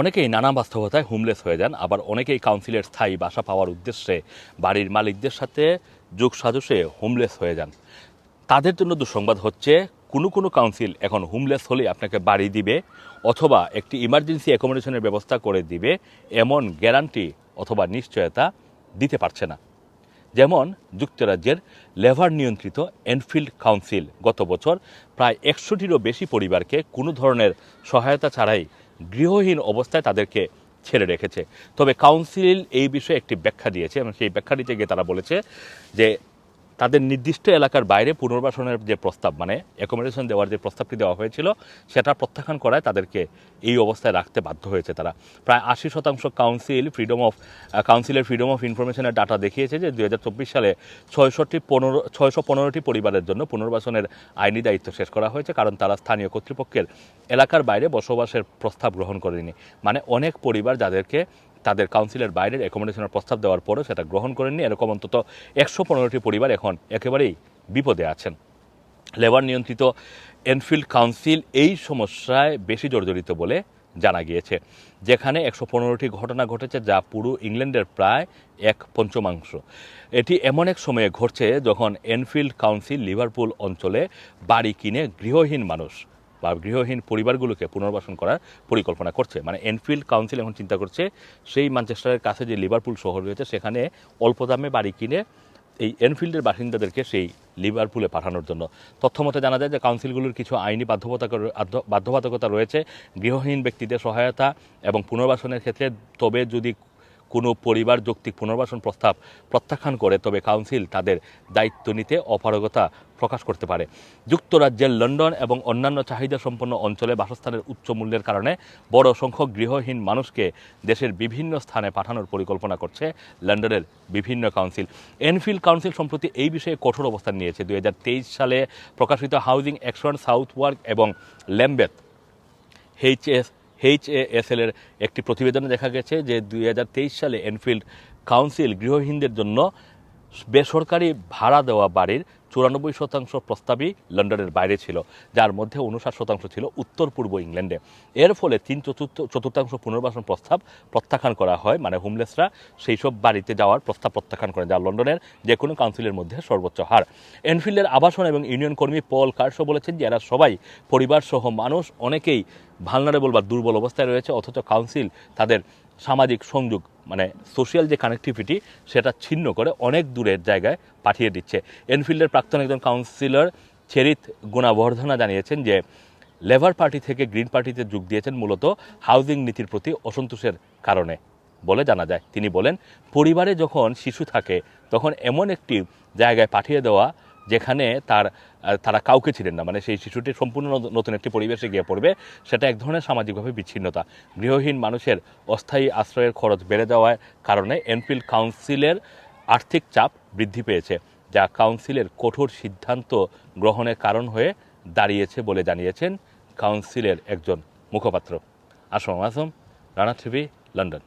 অনেকেই নানা বাস্তবতায় হোমলেস হয়ে যান, আবার অনেকেই কাউন্সিলের স্থায়ী বাসা পাওয়ার উদ্দেশ্যে বাড়ির মালিকদের সাথে যোগ সাজসে হোমলেস হয়ে যান। তাদের জন্য দুঃসংবাদ হচ্ছে, কোনো কোনো কাউন্সিল এখন হোমলেস হলে আপনাকে বাড়ি দিবে অথবা একটি ইমার্জেন্সি অ্যাকোমোডেশনের ব্যবস্থা করে দিবে, এমন গ্যারান্টি অথবা নিশ্চয়তা দিতে পারছে না। যেমন যুক্তরাজ্যের লেভার নিয়ন্ত্রিত এনফিল্ড কাউন্সিল গত বছর প্রায় একশোটিরও বেশি পরিবারকে কোনো ধরনের সহায়তা ছাড়াই গৃহহীন অবস্থায় তাদেরকে ছেড়ে রেখেছে। তবে কাউন্সিল এই বিষয়ে একটি ব্যাখ্যা দিয়েছে এবং সেই ব্যাখ্যাটিতে গিয়ে তারা বলেছে যে তাদের নির্দিষ্ট এলাকার বাইরে পুনর্বাসনের যে প্রস্তাব মানে অ্যাকোমোডেশন দেওয়ার যে প্রস্তাবটি দেওয়া হয়েছিল, সেটা প্রত্যাখ্যান করায় তাদেরকে এই অবস্থায় রাখতে বাধ্য হয়েছে তারা। প্রায় আশি শতাংশ কাউন্সিল ফ্রিডম অফ কাউন্সিলের ফ্রিডম অফ ইনফরমেশনের ডাটা দেখিয়েছে যে দু হাজার চব্বিশ সালে ছয়শটি পনেরো, ছয়শো পনেরোটি পরিবারের জন্য পুনর্বাসনের আইনি দায়িত্ব শেষ করা হয়েছে, কারণ তারা স্থানীয় কর্তৃপক্ষের এলাকার বাইরে বসবাসের প্রস্তাব গ্রহণ করেনি। মানে অনেক পরিবার যাদেরকে তাদের কাউন্সিলের বাইরের অ্যাকোমোডেশনের প্রস্তাব দেওয়ার পরও সেটা গ্রহণ করেননি। এরকম অন্তত একশো পনেরোটি পরিবার এখন একেবারেই বিপদে আছেন। লেবার নিয়ন্ত্রিত এনফিল্ড কাউন্সিল এই সমস্যায় বেশি জর্জরিত বলে জানা গিয়েছে, যেখানে একশো পনেরোটি ঘটনা ঘটেছে যা পুরো ইংল্যান্ডের প্রায় এক পঞ্চমাংশ। এটি এমন এক সময়ে ঘটছে যখন এনফিল্ড কাউন্সিল লিভারপুল অঞ্চলে বাড়ি কিনে গৃহহীন মানুষ বা গৃহহীন পরিবারগুলোকে পুনর্বাসন করার পরিকল্পনা করছে। মানে এনফিল্ড কাউন্সিল এখন চিন্তা করছে, সেই ম্যানচেস্টারের কাছে যে লিভারপুল শহর রয়েছে, সেখানে অল্প দামে বাড়ি কিনে এই এনফিল্ডের বাসিন্দাদেরকে সেই লিভারপুলে পাঠানোর জন্য। তথ্য মতে জানা যায় যে কাউন্সিলগুলোর কিছু আইনি বাধ্যবাধকতা বাধ্য- বাধ্যবাধকতা রয়েছে। গৃহহীন ব্যক্তিদের সহায়তা এবং পুনর্বাসনের ক্ষেত্রে তবে যদি কোনো পরিবার যৌক্তিক পুনর্বাসন প্রস্তাব প্রত্যাখ্যান করে, তবে কাউন্সিল তাদের দায়িত্ব নিতে অপারগতা প্রকাশ করতে পারে। যুক্তরাজ্যের লন্ডন এবং অন্যান্য চাহিদা সম্পন্ন অঞ্চলে বাসস্থানের উচ্চ মূল্যের কারণে বড় সংখ্যক গৃহহীন মানুষকে দেশের বিভিন্ন স্থানে পাঠানোর পরিকল্পনা করছে লন্ডনের বিভিন্ন কাউন্সিল। এনফিল্ড কাউন্সিল সম্প্রতি এই বিষয়ে কঠোর অবস্থান নিয়েছে। দু হাজার তেইশ সালে প্রকাশিত হাউজিং অ্যাকশন সাউথ ওয়ার্ক এবং ল্যাম্বেথ এইচএস এইচএএসএল এর একটি প্রতিবেদনে দেখা গেছে যে দুই হাজার তেইশ সালে এনফিল্ড কাউন্সিল গৃহহীনদের জন্য বেসরকারি ভাড়া দেওয়া বাড়ির চুরানব্বই শতাংশ প্রস্তাবই লন্ডনের বাইরে ছিল, যার মধ্যে উনষাট শতাংশ ছিল উত্তর পূর্ব ইংল্যান্ডে। এর ফলে তিন চতুর্থ, চতুর্থাংশ পুনর্বাসন প্রস্তাব প্রত্যাখ্যান করা হয় মানে হোমলেসরা সেই সব বাড়িতে যাওয়ার প্রস্তাব প্রত্যাখ্যান করেন যা লন্ডনের যে কোনো কাউন্সিলের মধ্যে সর্বোচ্চ হার। এনফিল্ডের আবাসন এবং ইউনিয়ন কর্মী পল কার্সো বলেছেন যে এরা সবাই পরিবারসহ মানুষ, অনেকেই ভালনারেবল বা দুর্বল অবস্থায় রয়েছে, অথচ কাউন্সিল তাদের সামাজিক সংযোগ মানে সোশ্যাল যে কানেক্টিভিটি সেটা ছিন্ন করে অনেক দূরের জায়গায় পাঠিয়ে দিচ্ছে। এনফিল্ডের প্রাক্তন একজন কাউন্সিলর চেরিত গুণাবর্ধনা জানিয়েছেন যে লেবার পার্টি থেকে গ্রিন পার্টিতে যোগ দিয়েছেন মূলত হাউজিং নীতির প্রতি অসন্তোষের কারণে বলে জানা যায়। তিনি বলেন, পরিবারে যখন শিশু থাকে, তখন এমন একটি জায়গায় পাঠিয়ে দেওয়া যেখানে তার তারা কাউকে ছিলেন না। মানে সেই শিশুটি সম্পূর্ণ নতুন একটি পরিবেশে গিয়ে পড়বে। সেটা এক ধরনের সামাজিকভাবে বিচ্ছিন্নতা। গৃহহীন মানুষের অস্থায়ী আশ্রয়ের খরচ বেড়ে যাওয়ার কারণে এনফিল্ড কাউন্সিলের আর্থিক চাপ বৃদ্ধি পেয়েছে, যা কাউন্সিলের কঠোর সিদ্ধান্ত গ্রহণের কারণ হয়ে দাঁড়িয়েছে বলে জানিয়েছেন কাউন্সিলের একজন মুখপাত্র। Assam Assam Rana TV, London.